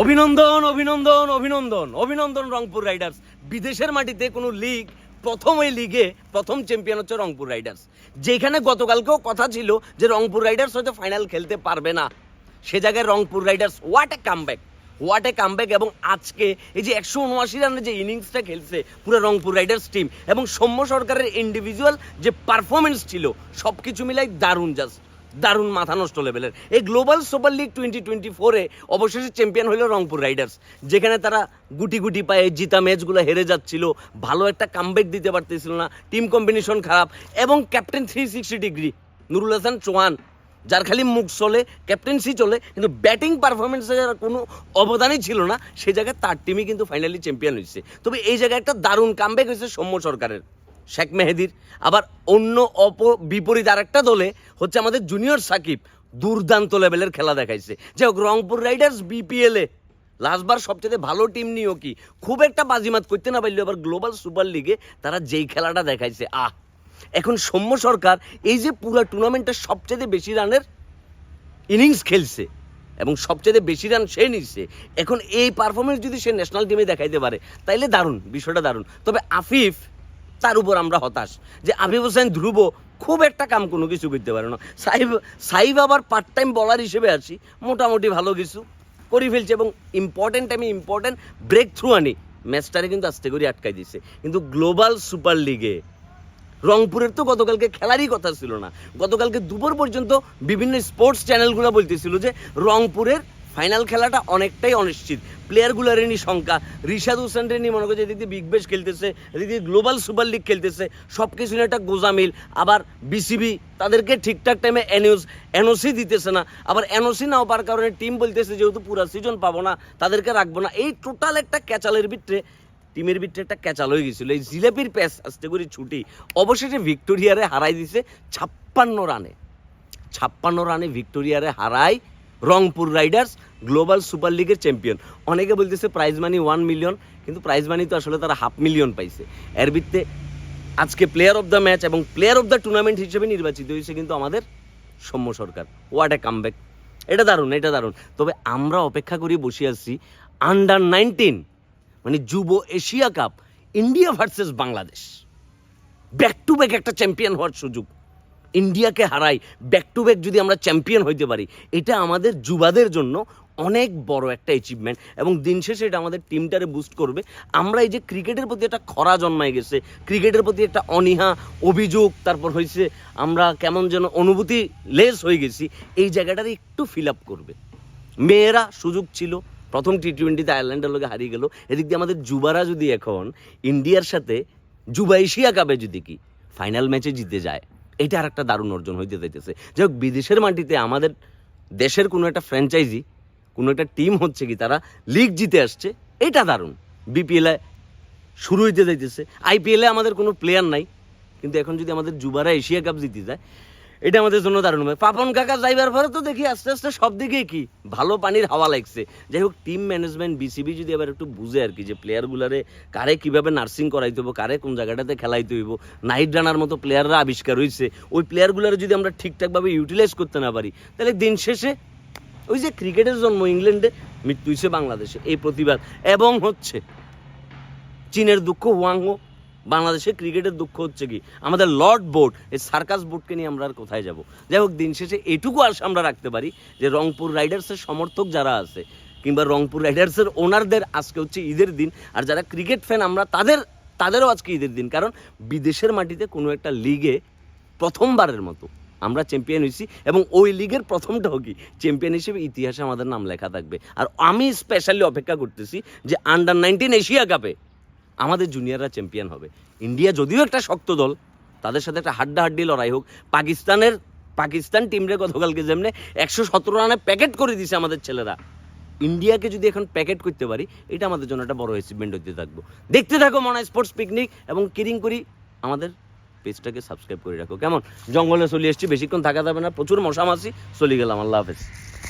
অভিনন্দন অভিনন্দন অভিনন্দন অভিনন্দন রংপুর রাইডার্স। বিদেশের মাটিতে কোনো লিগ, প্রথম এই লিগে প্রথম চ্যাম্পিয়ন হচ্ছে রংপুর রাইডার্স। যেখানে গতকালকেও কথা ছিল যে রংপুর রাইডার্স হয়তো ফাইনাল খেলতে পারবে না। সে জায়গায় Rangpur riders what a comeback what a comeback এবং আজকে এই যে একশো উনআশি রানের যে ইনিংসটা খেলছে পুরো রংপুর রাইডার্স টিম এবং সৌম্য সরকারের ইন্ডিভিজুয়াল যে পারফরমেন্স ছিল সব কিছু মিলাই দারুণ জাস্ট দারুণ মাথা নষ্ট লেভেলের এই global super league twenty twenty ফোরে অবশেষে চ্যাম্পিয়ন হলো রংপুর রাইডার্স যেখানে তারা গুটি গুটি পায়ে জিতা ম্যাচগুলো হেরে যাচ্ছিল। ভালো একটা কামব্যাক দিতে পারতেছিল না টিম কম্বিনেশন খারাপ, এবং captain three sixty degree Nurul Hasan Chauhan, যার খালি মুখ চলে ক্যাপ্টেন্সি চলে, কিন্তু ব্যাটিং পারফরমেন্সে যার কোনো অবদানই ছিল না। সে জায়গায় তার টিমই কিন্তু ফাইনালি চ্যাম্পিয়ন হয়েছে তবে এই জায়গায় একটা দারুণ কামব্যাক হয়েছে সৌম্য সরকারের। শেখ মেহেদির। আবার অন্য অপ বিপরীত আরেকটা দলে হচ্ছে আমাদের জুনিয়র সাকিব, দুর্দান্ত লেভেলের খেলা দেখাইছে। যাই হোক, রংপুর রাইডার্স বিপিএলে লাস্টবার সবচেয়ে ভালো টিম নিয়েও কি খুব একটা বাজিমাত করতে না পারলেও আবার গ্লোবাল সুপার লিগে তারা যেই খেলাটা দেখাইছে, আহ! এখন সৌম্য সরকার এই যে পুরো টুর্নামেন্টের সবচেয়ে বেশি রানের ইনিংস খেলছে এবং সবচেয়ে বেশি রান সে নিচ্ছে, এখন এই পারফরমেন্স যদি সে ন্যাশনাল টিমে দেখাইতে পারে, তাইলে দারুণ, বিষয়টা দারুণ। তবে আফিফ তার উপর আমরা হতাশ। যে আফিফ হোসেন ধ্রুব খুব একটা কাম কোনো কিছু করতে পারে না। সাইব সাইব আবার পার্ট টাইম বলার হিসেবে আছি, মোটামুটি ভালো কিছু করে ফেলছে এবং ইম্পর্টেন্ট আমি ইম্পর্টেন্ট ব্রেক থ্রু আনি। ম্যাচটারে কিন্তু আস্তে করে আটকাই দিছে। কিন্তু গ্লোবাল সুপার লিগে রংপুরের তো গতকালকে খেলারই কথা ছিল না। গতকালকে দুপুর পর্যন্ত বিভিন্ন স্পোর্টস চ্যানেলগুলো বলতেছিল যে রংপুরের ফাইনাল খেলাটা অনেকটাই অনিশ্চিত। প্লেয়ারগুলোর নি সংখ্যা। রিশাদ হোসেন রেনি মনে করছে এদিকে বিগ বেশ খেলতেছে এদিকে গ্লোবাল সুপার লিগ খেলতেছে সব কিছু নিয়ে একটা গোজামিল। আবার বিসিবি তাদেরকে ঠিকঠাক টাইমে এনওস এনওসি দিতেছে না। আবার এনওসি নাও পাওয়ার কারণে টিম বলতেছে, যেহেতু পুরা সিজন পাবো না, তাদেরকে রাখব না। এই টোটাল একটা ক্যাচালের ভিতরে টিমের ভিতরে একটা ক্যাচাল হয়ে গেছিল। এই জিলেপির প্যাচ আস্তে করে ছুটি। অবশেষে ভিক্টোরিয়ারে হারাই দিছে ছাপ্পান্ন রানে। ছাপ্পান্ন রানে ভিক্টোরিয়ারে হারায় রংপুর রাইডার্স, গ্লোবাল সুপার লিগের চ্যাম্পিয়ন। অনেকে বলতেছে প্রাইজ মানি ওয়ান মিলিয়ন কিন্তু প্রাইজ মানি তো আসলে তারা হাফ মিলিয়ন পাইছে। এর ভিত্তিতে আজকে প্লেয়ার অফ দ্য ম্যাচ এবং প্লেয়ার অফ দ্য টুর্নামেন্ট হিসেবে নির্বাচিত হয়েছে কিন্তু আমাদের Soumya Sarkar. What a comeback এটা দারুণ এটা দারুণ। তবে আমরা অপেক্ষা করি বসে আছি আন্ডার নাইনটিন মানে যুব Asia cup, India versus Bangladesh. Back to back একটা চ্যাম্পিয়ন হওয়ার সুযোগ। ইন্ডিয়াকে হারাই ব্যাক টু ব্যাক যদি আমরা চ্যাম্পিয়ন হইতে পারি, এটা আমাদের যুবাদের জন্য অনেক বড় একটা অ্যাচিভমেন্ট এবং দিন শেষে এটা আমাদের টিমটারে বুস্ট করবে। আমরা এই যে ক্রিকেটের প্রতি একটা খরা জন্মায় গেছে, ক্রিকেটের প্রতি একটা অনীহা, অভিযোগ, তারপর হয়েছে আমরা কেমন যেন অনুভূতি লেস হয়ে গেছি, এই জায়গাটাতে একটু ফিল আপ করবে। মেয়েরা সুযোগ ছিল, প্রথম টি টোয়েন্টিতে আয়ারল্যান্ডের লোকে হারিয়ে গেল, এদিক দিয়ে আমাদের যুবারা যদি এখন ইন্ডিয়ার সাথে, যুবা এশিয়া কাপে যদি কি ফাইনাল ম্যাচে জিতে যায় এটা আর একটা দারুণ অর্জন হইতে যাইতেছে। যাই হোক, বিদেশের মাটিতে আমাদের দেশের কোনো একটা ফ্র্যাঞ্চাইজি কোনো একটা টিম হচ্ছে কি, তারা লিগ জিতে আসছে, এটা দারুণ। বিপিএলে শুরু হইতে যাইতেছে। আইপিএলে আমাদের কোনো প্লেয়ার নাই, কিন্তু এখন যদি আমাদের যুবারা এশিয়া কাপ জিতে যায় এটা আমাদের জন্য দারুণ হবে। পাপন কাকা যাইবার পরে তো দেখি আস্তে আস্তে সব দিকে কি? ভালো পানির হাওয়া লাগছে। যাই হোক টিম ম্যানেজমেন্ট বিসিবি যদি আবার একটু বুঝে আর কি যে প্লেয়ারগুলারে কারে কীভাবে নার্সিং করাইতে হইব, কারে কোন জায়গাটাতে খেলাইতে হইব নাইট রানার মতো প্লেয়াররা আবিষ্কার হয়েছে ওই প্লেয়ারগুলারে যদি আমরা ঠিকঠাকভাবে ইউটিলাইজ করতে না পারি, তাহলে দিন শেষে ওই যে ক্রিকেটের জন্ম ইংল্যান্ডে মৃত্যু হয়েছে বাংলাদেশে, এই প্রতিবাদ। এবং হচ্ছে চীনের দুঃখ ওয়াংও বাংলাদেশের ক্রিকেটের দুঃখ হচ্ছে কি? আমাদের লর্ড বোর্ড এই সার্কাস বোর্ডকে নিয়ে আমরা আর কোথায় যাব? যাই হোক, দিন শেষে এটুকু আশা আমরা রাখতে পারি যে রংপুর রাইডার্সের সমর্থক যারা আছে, কিংবা রংপুর রাইডার্সের ওনারদের আজকে হচ্ছে ঈদের দিন, আর যারা ক্রিকেট ফ্যান আমরা তাদের, তাদেরও আজকে ঈদের দিন। কারণ বিদেশের মাটিতে কোনো একটা লিগে প্রথমবারের মতো আমরা চ্যাম্পিয়ন হয়েছি এবং ওই লিগের প্রথমটাও কি? চ্যাম্পিয়ন হিসেবে ইতিহাসে আমাদের নাম লেখা থাকবে। আর আমি স্পেশালি অপেক্ষা করতেছি যে আন্ডার নাইনটিন এশিয়া কাপে আমাদের জুনিয়ররা চ্যাম্পিয়ন হবে। ইন্ডিয়া যদিও একটা শক্ত দল, তাদের সাথে একটা হাড্ডাহাড্ডি লড়াই হোক, পাকিস্তানের, পাকিস্তান টিমরে গতকালকে যেমনি একশো সতেরো রানে প্যাকেট করে দিছে আমাদের ছেলেরা। ইন্ডিয়াকে যদি এখন প্যাকেট করতে পারি, এটা আমাদের জন্য একটা বড় অ্যাচিভমেন্ট হতে থাকব। দেখতে থাকো মনে স্পোর্টস পিকনিক এবং কিরিং করি আমাদের পেজটাকে সাবস্ক্রাইব করে রাখো, কেমন? জঙ্গলে চলে এসেছি, বেশিক্ষণ থাকা যাবে না, প্রচুর মশা মাছি চলে গেলাম, আল্লাহ হাফেজ।